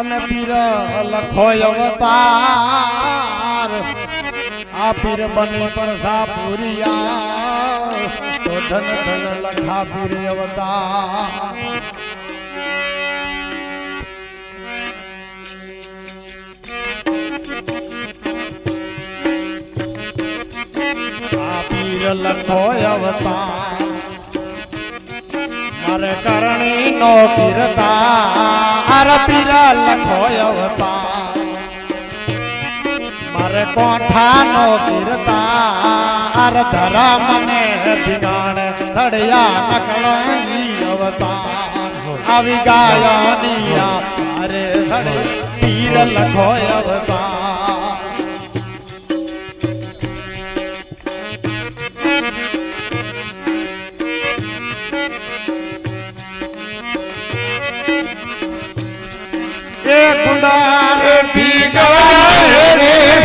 અને પીર લખો અવતાર. આ પીર બની પરસા પુરિયા તો ધન ધન લખા પીર અવતાર. લખો અવતાર. મારે કરણી નો પીરતા અર પીરા લખો અવતા મર કોઠા નો પીરતા અર ધરા મને ધીગાણ સડયા નકળંગી અવતા આવી ગાયનિયા અરે સડે પીર લખો અવતાર.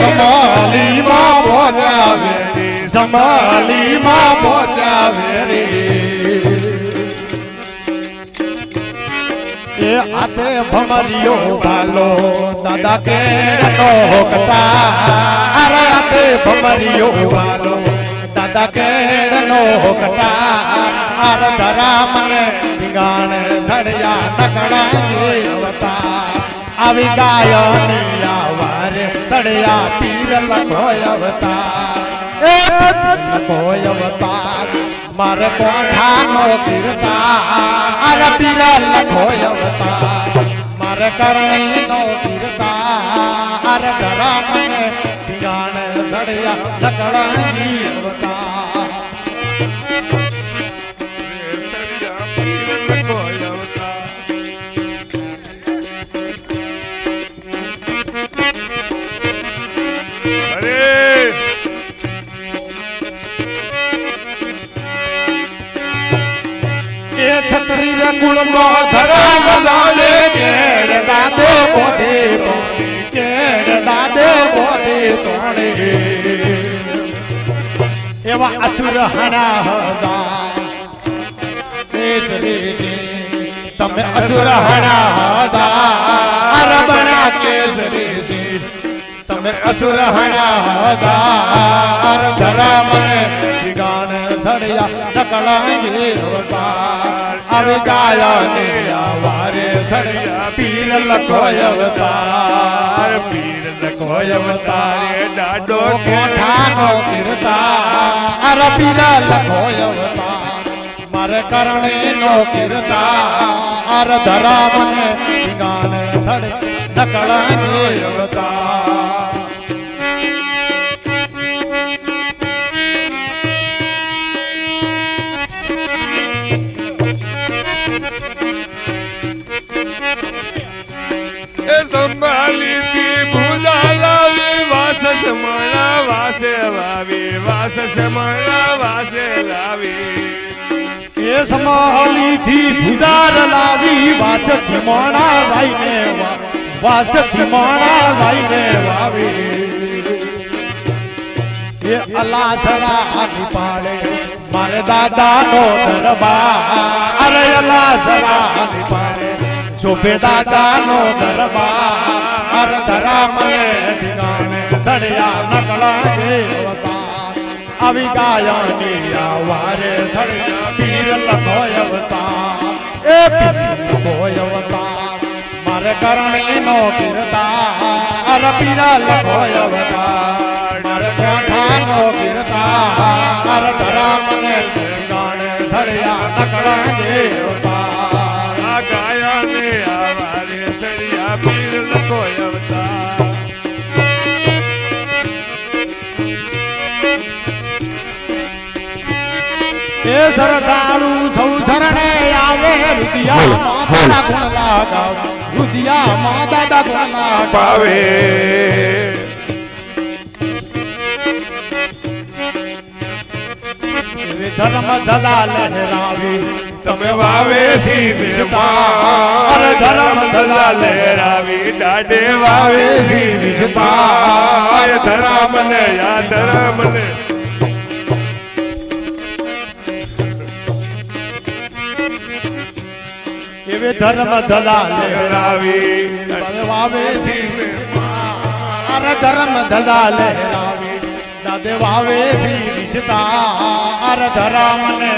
રે સંભાલી માં બોલાવે રે સંભાલી માં બોલાવે રે એ આતે ભમરિયો ભાલો દાદા કે નો કટા અરે આતે ભમરિયો ભાલો દાદા કે નો કટા અર ધરા મને ગાણ સડયા નકળા અવતાર આવી ગાયની આવારે સડયા પીર લખો અવતાર. એ લખો અવતાર, મારે કોઠાનો કીર્તા અરે પીર લખો અવતાર, મારે કરણીનો કીર્તા અરે ધરા મને પીગાણ સડયા લકડાની અવતાર. છત્રી રે કુળ નો કેડ દાદે બોધે તોડે કેડ દાદે બોધે તોડે એવા અસુર હણા કેસરી તમે અસુર હણા હદા રબણા કેસરી છે. તમે અસુર હણા હદા અર ધરા મને ગાણ સડ્યા નકળાંગે અવતાર આવી ગાયા ને આવારે સડ્યા પીર લખો અવતાર. પીર લખો અવતારે દાડો કોઠાનો કીર્તા અર પીર લખો અવતાર, મારે કરણે નો કીર્તા અર ધરા મને ગાણ સડ નકળાંગે અવતાર વાસ સમણા વાસે લાવી એ સંભાળી થી ભુદાર લાવી વાસથી મોણા વાઈને વા વાસથી મોણા વાઈને વાવી એ અલાસરા આની પાડે મારે દાદા નો દરબાર અરે અલાસરા આની પાડે શોભે દાદા નો દરબાર અરે ધરા મને ઠિકાણે સડ્યા નકળા આવી ગાયાની વારે સડ્યા પીર લખો અવતાર એ પીર લખો અવતાર મારે કરણી નો કીર્તા અરે પીર લખો અવતાર મારે કોઠા નો કીર્તા અરે ધરા મને ગાણે સડ્યા નકળા દેવતા આ ગાયા એ સરદાળુ સૌ શરણે આવે રુદિયા માતા ગુણ લાગાવ રુદિયા માતા ગુણ લાગાવ ધર્મ ધલા લહેરાવી તમે વાવે સી અરે ધર્મ ધલા લહેરાવી દાડે વાવે સી વિષમાં ધરામ ને યા ધરા મને એવી ધર્મ દલાલ લહેરાવી વાવે સી અરે ધર્મ દલાલે દાદે વાવે સી વિશતા અરે ધરામને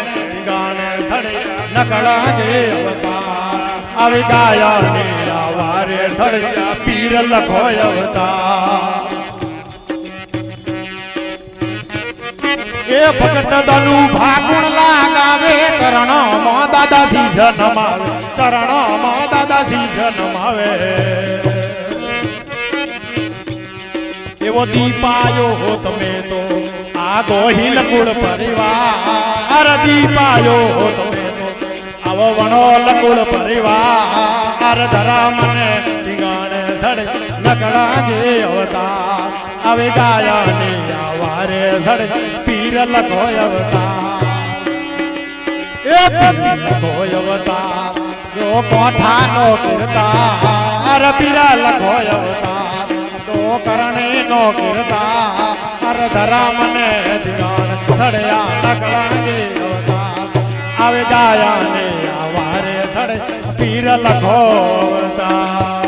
ગાણે સડે નકળા જે અવતાર. આવી ગાયા ને આવારે સડે પીર લખો અવતાર. એ ભગત દનુ ભાગુણ લાગાવે ચરણોમાં દાદાજી જન્માવે, ચરણોમાં દાદાજી જન્માવે. એવો દીપાયો તમે તો, આ ગોહિલ કુળ પરિવાર, દીપાયો તમે તો, આવો વણોલ કુળ પરિવાર ધરા મને ટીગાણે ધડે નકળા જે અવતાર, આવે ગાયા ને આવારે ધડે પીર લખો અવતાર. એ પીર લખો અવતાર જો કોઠાનો કિરદાર પીરા લખો અવતાર તો કરણે નો કિરદાર અર ધરા મને દિગાણ ધડયા નકળા આવે અવતાર